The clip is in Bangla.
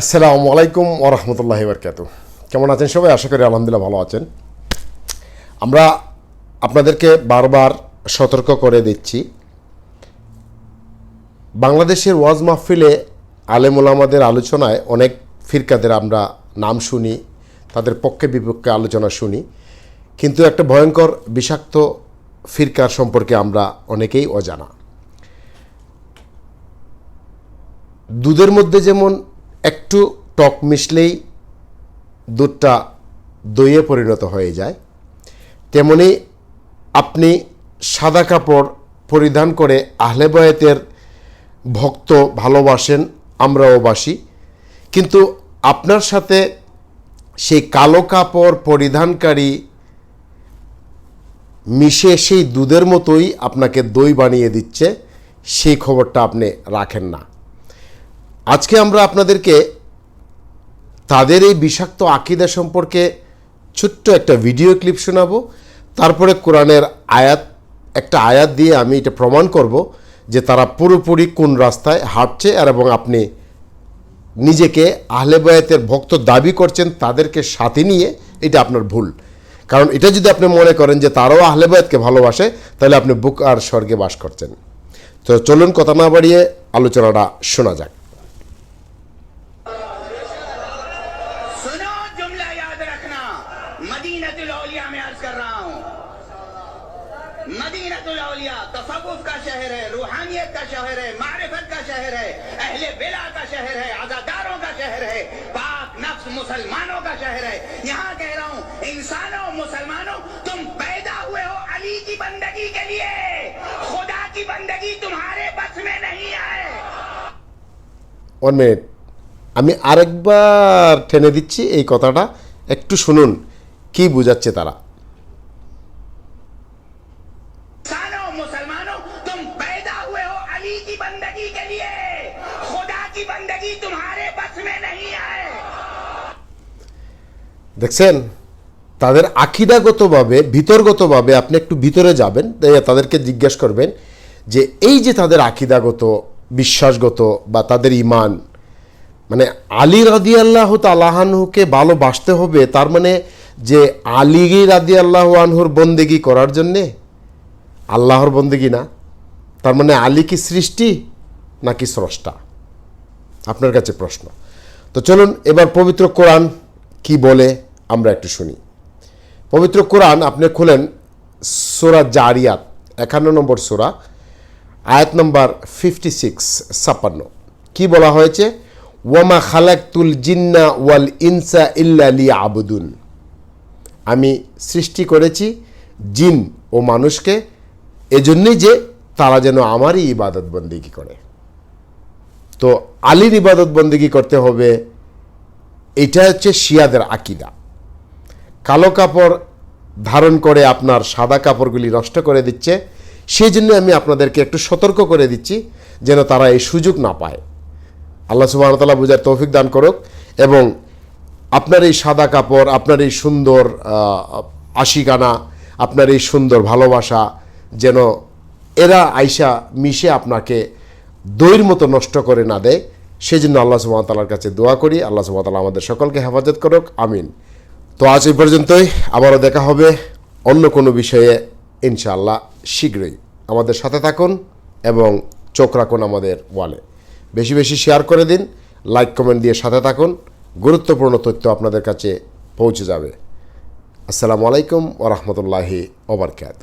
আসসালামু আলাইকুম ওরহমতুল্লাহি বরকাত কেমন আছেন সবাই? আশা করি আলহামদুলিল্লাহ ভালো আছেন। আমরা আপনাদেরকে বারবার সতর্ক করে দিচ্ছি। বাংলাদেশের ওয়াজ মাহফিলে আলেমুলামাদের আলোচনায় অনেক ফিরকাদের আমরা নাম শুনি, তাদের পক্ষে বিপক্ষে আলোচনা শুনি। কিন্তু একটা ভয়ঙ্কর, বিষাক্ত ফিরকার সম্পর্কে আমরা অনেকেই অজানা। দুধের মধ্যে যেমন একটু টক মিশলেই দুধটা দইয়ে পরিণত হয়ে যায়। তেমনি আপনি সাদা কাপড় পরিধান করে আহলে বয়াতের ভক্ত ভালোবাসেন, আমরাও বাসি। কিন্তু আপনার সাথে সেই কালো কাপড় পরিধানকারী মিশে সেই দুধের মতোই আপনাকে দই বানিয়ে দিচ্ছে, সেই খবরটা আপনি রাখেন না। আজকে আমরা আপনাদেরকে তাদের এই বিষাক্ত আকিদা সম্পর্কে ছোট্ট একটা ভিডিও ক্লিপ শোনাবো। তারপরে কোরআনের আয়াত, একটা আয়াত দিয়ে আমি এটা প্রমাণ করব যে তারা পুরোপুরি কোন রাস্তায় হাঁটছে আর এবং আপনি নিজেকে আহলে বায়াতের ভক্ত দাবি করছেন তাদেরকে সাথে নিয়ে, এটা আপনার ভুল। কারণ এটা যদি আপনি মনে করেন যে তারাও আহলে বায়াতকে ভালোবাসে, তাহলে আপনি বুক আর স্বর্গে বাস করছেন। তো চলুন কথা না বাড়িয়ে আলোচনাটা শোনা যাক। سنو، جملہ یاد رکھنا۔ مدینت الاولیاء میں عرض کر رہا ہوں۔ مدینت الاولیاء تصوف کا شہر ہے، روحانیت کا شہر ہے، معرفت کا شہر ہے، اہل بلا کا شہر ہے، عزاداروں کا شہر ہے، پاک نفس مسلمانوں کا شہر ہے۔ یہاں کہہ رہا ہوں، انسانوں، مسلمانوں، تم پیدا ہوئے ہو علی کی بندگی کے لیے۔ خدا کی بندگی تمہارے بس میں نہیں آئے۔ One میں আমি আরেকবার টেনে দিচ্ছি এই কথাটা। একটু শুনুন কি বুঝাচ্ছে তারা? দেখছেন? তাদের আখিদাগতভাবে ভিতরগতভাবে আপনি একটু ভিতরে যাবেন তাদেরকে জিজ্ঞেস করবেন যে এই যে তাদের আকিদাগত বিশ্বাসগত বা তাদের ইমান মানে আলী রাদি আল্লাহ তালাহানহুকে ভালোবাসতে হবে, তার মানে যে আলী রাদি আল্লাহ আনহুর বন্দেগি করার জন্যে? আল্লাহর বন্দেগি না। তার মানে আলী কি সৃষ্টি নাকি স্রষ্টা? আপনার কাছে প্রশ্ন। তো চলুন এবার পবিত্র কোরআন কি বলে আমরা একটু শুনি। পবিত্র কোরআন আপনি খুলেন সোরা জারিয়াত, একান্ন নম্বর সোরা, আয়াত নম্বর ফিফটি সিক্স ছাপ্পান্ন। কী বলা হয়েছে? ওয়ামা খালাকতুল জিন্না ওয়াল ইনসা ইল্লা লি আবুদুন আমি সৃষ্টি করেছি জিন ও মানুষকে এজন্যই যে তারা যেন আমারই ইবাদত বন্দিগি করে। তো আলীর ইবাদত বন্দিগি করতে হবে, এটা হচ্ছে শিয়াদের আকিদা। কালো কাপড় ধারণ করে আপনার সাদা কাপড়গুলি নষ্ট করে দিচ্ছে সেই জন্য আমি আপনাদেরকে একটু সতর্ক করে দিচ্ছি যেন তারা এই সুযোগ না পায়। আল্লাহ সুবাহতাল্লাহ বুঝার তৌফিক দান করুক এবং আপনার এই সাদা কাপড়, আপনার এই সুন্দর আশিকানা, আপনার এই সুন্দর ভালোবাসা যেন এরা আইসা মিশে আপনাকে দইয়ের মতো নষ্ট করে না দেয়। সেই জন্য আল্লাহ সুবাহতাল্লার কাছে দোয়া করি। আল্লাহ সুবাহতাল্লাহ আমাদের সকলকে হেফাজত করুক। আমিন। তো আজ এই পর্যন্তই। আবারও দেখা হবে অন্য কোনো বিষয়ে, ইনশাআল্লাহ, শীঘ্রই। আমাদের সাথে থাকুন এবং চোখ রাখুন আমাদের ওয়ালে। বেশি বেশি শেয়ার করে দিন লাইক কমেন্ট দিয়ে সাথে থাকুন। গুরুত্বপূর্ণ তথ্য আপনাদের কাছে পৌঁছে যাবে। আসসালামু আলাইকুম ওরহমতুল্লাহি ওবরকাত